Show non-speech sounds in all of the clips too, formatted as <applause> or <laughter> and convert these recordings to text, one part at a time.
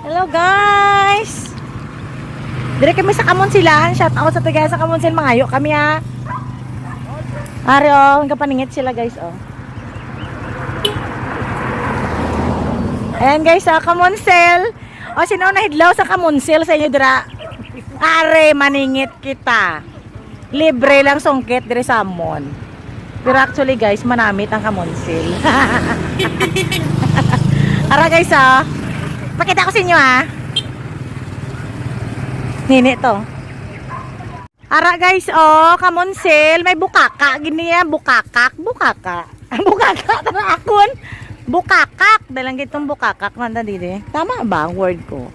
Hello guys! Dire kami sa Kamonsilahan. Shout out sa taga sa Kamonsil. Mangayo kami ha. Ari oh, ang kapaningit sila guys oh. Ayan guys sa Kamonsel. O sino na hidlaw sa Kamonsel sa inyo dira? Are maningit kita. Libre lang sungkit dire sa Amon. Pero actually guys, manamit ang Kamonsil. <laughs> Ara guys ah. Pakita ko sa inyo ah. Nini to. Ara guys, oh, Kamonsil, may bukaka. Gini yan, bukakak, bukaka. <laughs> bukaka, tara akon. Bukakak. Dalang gitong bukakak. Nanda dito Tama ba ang word ko?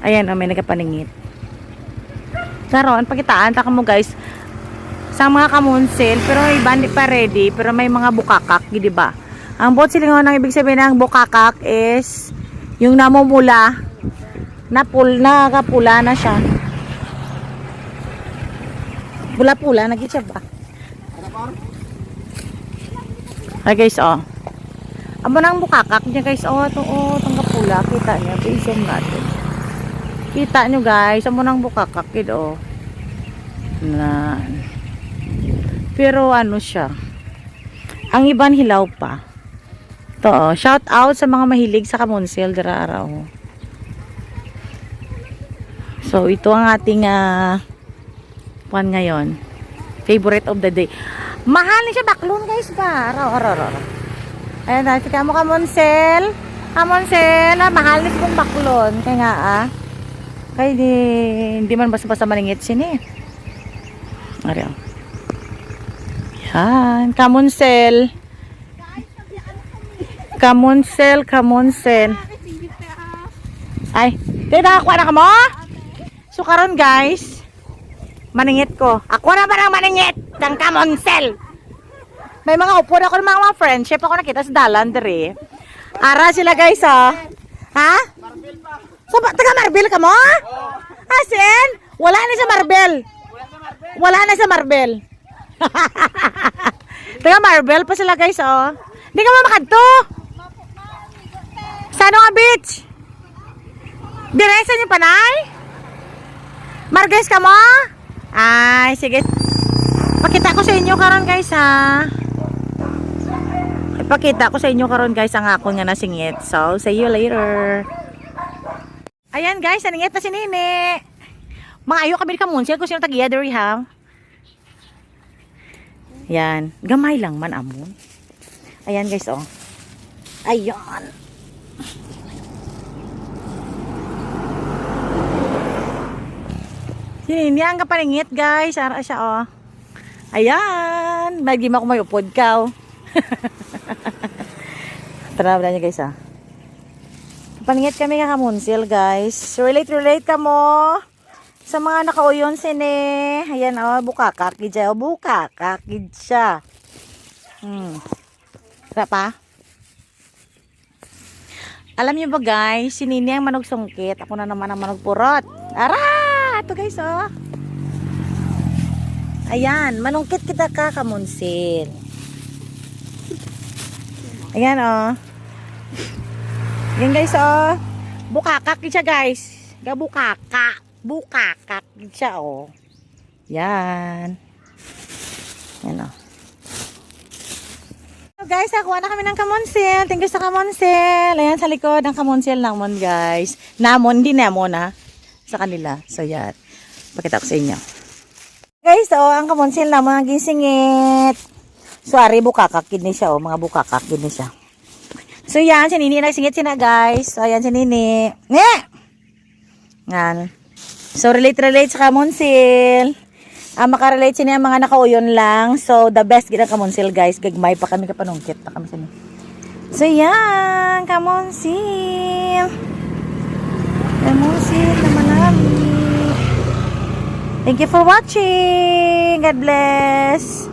Ayan, oh, may nagkapaningit. Karon, pakitaan, taka mo guys, sa mga kamonsil, pero iba hindi pa ready, pero may mga bukakak, di ba? Ang bot silingon ang ibig sabihin ng bukakak is yung namumula na pul na kapula na siya. Pula-pula, nagit siya ba? Ay guys, oh. Amo nang bukakak niya guys. Oh, ito, oh, itong kapula. Kita niya. I-zoom natin. Kita nyo guys. Amo nang bukakak. Kid, oh. Na. Pero ano siya. Ang iban hilaw pa. Ito, oh. Shout out sa mga mahilig sa kamonsil. Dira araw. So, ito ang ating ah, pan ngayon. Favorite of the day. Mahal ni siya baklon guys ba? Araw, araw, araw. araw. Ayan na, si Kamo Kamonsel. Kamonsel, ah, mahal ni kong baklon. Kaya nga ah. Kaya di, hindi man basta-basta maningit sini. Ariyo. Yan, Kamonsel. Kamonsel, Kamonsel. Ay, di nakakuha na ka mo? So karon guys, maningit ko. Ako na ba ang maningit ng Kamonsel? May mga upo ako ng mga, mga friendship ako nakita sa dalan dere. Ara sila guys oh. Ha? So, ba, taga Marbel ka mo? Asin? Wala na sa Marbel. Wala na sa Marbel. <laughs> taga Marbel pa sila guys oh. Hindi ka mo makadto. Sa ano nga beach? Diretso niyo panay? Marges ka mo? Ay, sige. Pakita ko sa inyo karon guys ha. Ipakita ko sa inyo karon guys ang ako nga nasingit. So, see you later. Ayan guys, naningit na si Nene. Mga ayo kami ka munsil kung sino tagiya diri ha. Yan, gamay lang man amon. Ayan guys oh. Ayan. Hindi ang kapaningit guys. Ara siya oh. Ayan. Magdi mo ako may upod ka oh. <laughs> Tara wala niya guys ah. Kapaningit kami nga kamunsil guys. Relate relate ka mo. Sa mga nakauyon sine. Ayan oh. Bukakakid siya. Oh, bukakakid siya. Hmm. Tara pa. Alam niyo ba guys, si Nini ang manog sungkit. Ako na naman ang manog purot. Ara! Ito guys, oh. Ayan, manungkit kita ka, kamunsil. Ayan, oh. Yan guys, oh. Bukakak siya guys. Gabukaka. Bukakak siya, oh. Yan. Yan, oh. So guys, nakuha na kami ng kamonsil. Thank you sa kamonsil. Ayan sa likod ng kamonsil namon guys. Namon, hindi namon ha. Sa kanila. So yan. Pakita ko sa inyo. Guys, oh, ang kamonsil namon ang gisingit. Sorry, bukakakid ni siya. Oh, mga bukakakid ni siya. So yan, si Nini nagsingit sina guys. So ayan si Nini. Ne! Yan. So relate-relate sa kamonsil. Ah, makarelate siya mga nakauyon lang. So, the best gina kamonsil, guys. Gagmay pa kami kapanungkit na kami sa So, yan. Kamonsil. Kamonsil na malami. Thank you for watching. God bless.